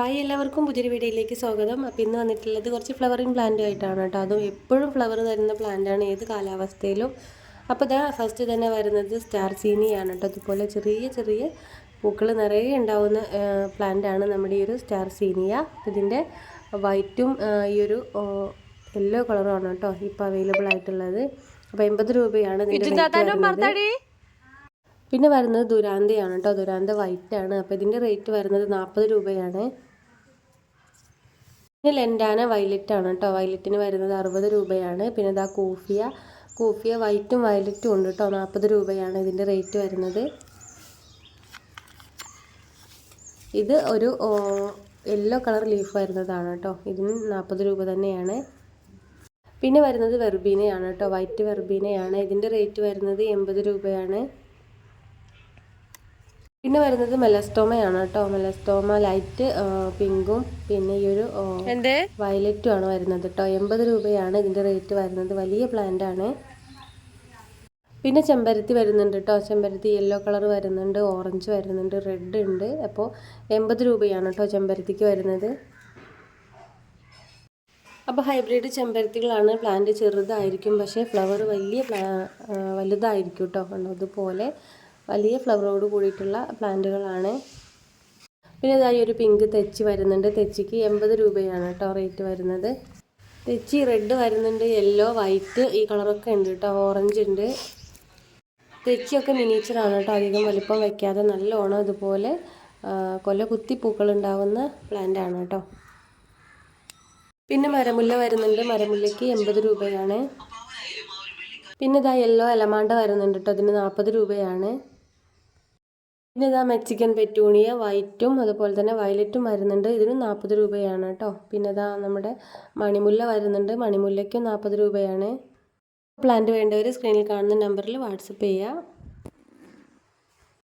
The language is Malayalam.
ഹായ് എല്ലാവർക്കും പുതിയൊരു വീഡിയോയിലേക്ക് സ്വാഗതം. അപ്പോൾ ഇന്ന് വന്നിട്ടുള്ളത് കുറച്ച് ഫ്ലവറിങ് പ്ലാന്റ് ആയിട്ടാണ് കേട്ടോ. അതും എപ്പോഴും ഫ്ലവർ തരുന്ന പ്ലാന്റാണ് ഏത് കാലാവസ്ഥയിലും. അപ്പോൾ ഇതാ ഫസ്റ്റ് തന്നെ വരുന്നത് സ്റ്റാർ സീനിയാണ് കേട്ടോ. അതുപോലെ ചെറിയ ചെറിയ പൂക്കൾ നിറയെ ഉണ്ടാവുന്ന പ്ലാന്റാണ് നമ്മുടെ ഈ ഒരു സ്റ്റാർ സീനിയ ഇതിന്റെ വൈറ്റും ഈ ഒരു യെല്ലോ കളറുമാണ് കേട്ടോ ഇപ്പോൾ അവൈലബിൾ ആയിട്ടുള്ളത്. അപ്പോൾ എൺപത് രൂപയാണ് ഇതിന്റെ. പിന്നെ വരുന്നത് ദുരാന്തയാണ് കേട്ടോ. ദുരാന്ത വൈറ്റ് ആണ്. അപ്പോൾ ഇതിന്റെ റേറ്റ് വരുന്നത് നാൽപ്പത് രൂപയാണ്. പിന്നെ ലെൻഡാന ആണ് കേട്ടോ വയലറ്റിന് വരുന്നത് അറുപത് രൂപയാണ്. പിന്നെ ഇതാ കൂഫിയ. കൂഫിയ വൈറ്റും വയലറ്റും ഉണ്ട് കേട്ടോ നാൽപ്പത് രൂപയാണ് ഇതിന്റെ റേറ്റ് വരുന്നത്. ഇത് ഒരു യെല്ലോ കളർ ലീഫ് വരുന്നതാണ് കേട്ടോ ഇതിന് നാൽപ്പത് രൂപ തന്നെയാണ്. പിന്നെ വരുന്നത് വെർബീനയാണ് കേട്ടോ വൈറ്റ് വെർബീനയാണ്. ഇതിന്റെ റേറ്റ് വരുന്നത് എൺപത് രൂപയാണ്. പിന്നെ വരുന്നത് മെലസ്റ്റോമയാണ് കേട്ടോ. മെലസ്റ്റോമ ലൈറ്റ് പിങ്കും പിന്നെ ഈ ഒരു വയലറ്റും ആണ് വരുന്നത് കേട്ടോ. എൺപത് രൂപയാണ് ഇതിന്റെ റേറ്റ് വരുന്നത്. വലിയ പ്ലാന്റ് ആണ്. പിന്നെ ചെമ്പരത്തി വരുന്നുണ്ട് കേട്ടോ. ചെമ്പരത്തി യെല്ലോ കളർ വരുന്നുണ്ട് ഓറഞ്ച് വരുന്നുണ്ട് റെഡ് ഉണ്ട്. അപ്പോൾ എൺപത് രൂപയാണ് കേട്ടോ ചെമ്പരത്തിക്ക് വരുന്നത്. അപ്പോൾ ഹൈബ്രിഡ് ചെമ്പരത്തികളാണ് പ്ലാന്റ് ചെറുതായിരിക്കും. പക്ഷേ ഫ്ലവർ വലിയ വലുതായിരിക്കും കേട്ടോ. അതുപോലെ വലിയ ഫ്ലവറോട് കൂടിയിട്ടുള്ള പ്ലാന്റുകളാണ്. പിന്നെ ഇതായി ഒരു പിങ്ക് തെച്ചി വരുന്നുണ്ട്. തെച്ചിക്ക് എൺപത് രൂപയാണ് കേട്ടോ റേറ്റ് വരുന്നത്. തെച്ചി റെഡ് വരുന്നുണ്ട് യെല്ലോ വൈറ്റ് ഈ കളറൊക്കെ ഉണ്ട് കേട്ടോ ഓറഞ്ച് ഉണ്ട്. തെച്ചിയൊക്കെ മിനിച്ചറാണ് കേട്ടോ അധികം വലിപ്പം വയ്ക്കാതെ നല്ലോണം ഇതുപോലെ കൊല കുത്തി പൂക്കൾ ഉണ്ടാവുന്ന പ്ലാന്റ് ആണ് കേട്ടോ. പിന്നെ മരമുല്ല വരുന്നുണ്ട്. മരമുല്ലയ്ക്ക് എൺപത് രൂപയാണ്. പിന്നെ ഇതാ യെല്ലോ എലമാണ്ട വരുന്നുണ്ട് കേട്ടോ അതിന് നാൽപ്പത് രൂപയാണ്. പിന്നെ ഇതാ മെക്സിക്കൻ പെറ്റൂണിയ വൈറ്റും അതുപോലെ തന്നെ വയലറ്റും വരുന്നുണ്ട്. ഇതിന് നാൽപ്പത് രൂപയാണ് കേട്ടോ. പിന്നെ ഇതാ നമ്മുടെ മണിമുല്ല വരുന്നുണ്ട്. മണിമുല്ലയ്ക്കും നാൽപ്പത് രൂപയാണ്. പ്ലാന്റ് വേണ്ടവർ സ്ക്രീനിൽ കാണുന്ന നമ്പറിൽ വാട്സപ്പ് ചെയ്യുക